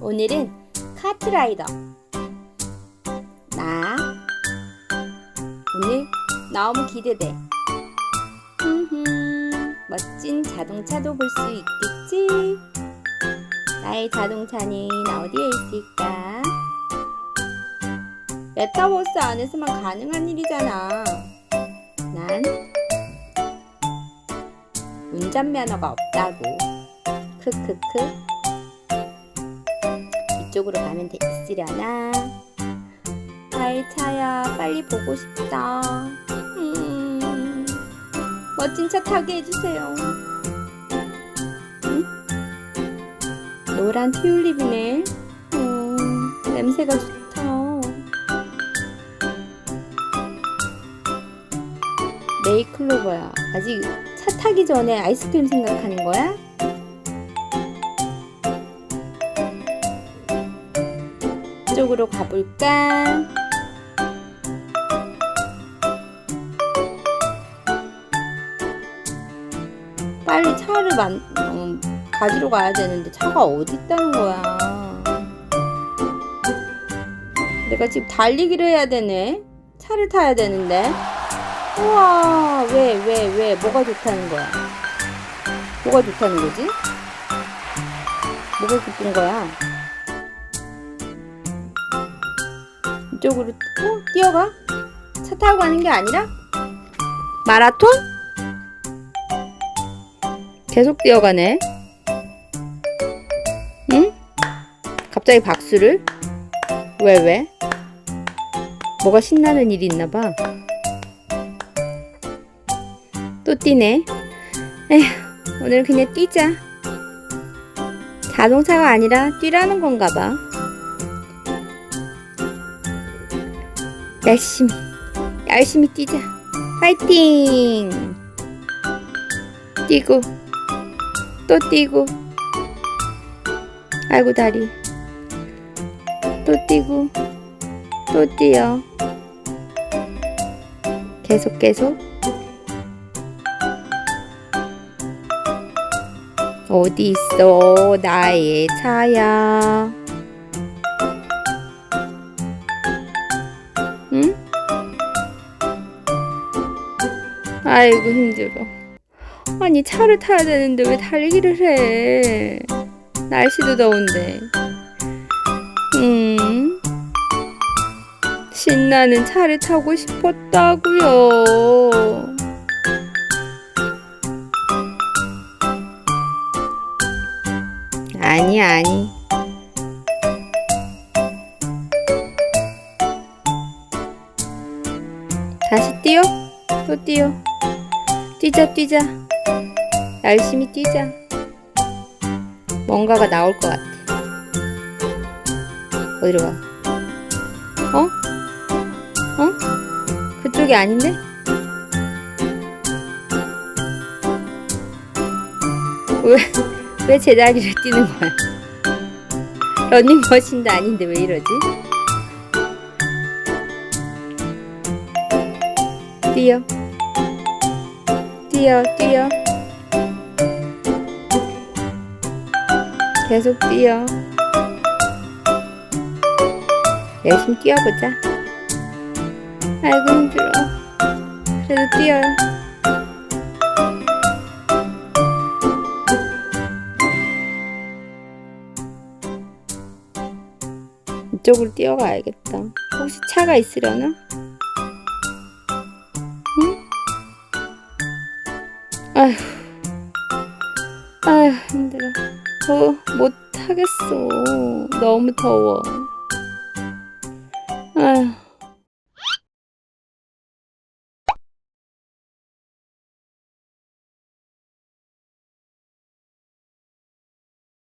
오늘은 카트라이더. 나 오늘 너무 기대돼. 멋진 자동차도 볼 수 있겠지? 나의 자동차는 어디에 있을까? 메타버스 안에서만 가능한 일이잖아. 난 운전면허가 없다고. 크크크. 이쪽으로 가면 돼 있으려나? 나의 차야, 빨리 보고 싶다. 음, 멋진 차 타게 해주세요. 응? 노란 튤립이네. 음, 냄새가 좋다. 네이클로버야. 아직 차 타기 전에 아이스크림 생각하는 거야? 쪽으로 가볼까? 빨리 차를 만, 어, 가지러 가야 되는데 차가 어디 있다는 거야? 내가 지금 달리기를 해야 되네. 차를 타야 되는데. 우와, 왜, 왜, 왜, 뭐가 좋다는 거야? 뭐가 좋다는 거지? 뭐가 기쁜 거야? 이쪽으로 어? 뛰어가? 차 타고 가는 게 아니라? 마라톤? 계속 뛰어가네. 응? 갑자기 박수를? 왜, 왜? 뭐가 신나는 일이 있나 봐. 또 뛰네. 에휴, 오늘 그냥 뛰자. 자동차가 아니라 뛰라는 건가 봐. 열심히, 열심히 뛰자. 파이팅! 뛰고, 또 뛰고. 아이고, 다리. 또 뛰고, 또 뛰어. 계속, 계속. 어디 있어, 나의 차야. 아이고 힘들어. 아니 차를 타야 되는데 왜 달리기를 해? 날씨도 더운데. 음. 신나는 차를 타고 싶었다고요. 아니 아니. 다시 뛰어. 또 뛰어. 뛰자, 뛰자. 열심히 뛰자. 뭔가가 나올 것 같아. 어디로 가? 어? 어? 그쪽이 아닌데? 왜, 왜 제자리를 뛰는 거야? 러닝머신도 아닌데 왜 이러지? 뛰어. 뛰어, 뛰어. 계속 뛰어. 열심히 뛰어보자. 아이고, 힘들어. 그래도 뛰어요. 이쪽으로 뛰어가야겠다. 혹시 차가 있으려나? 아휴, 아휴, 힘들어. 더 못하겠어. 너무 더워. 아휴.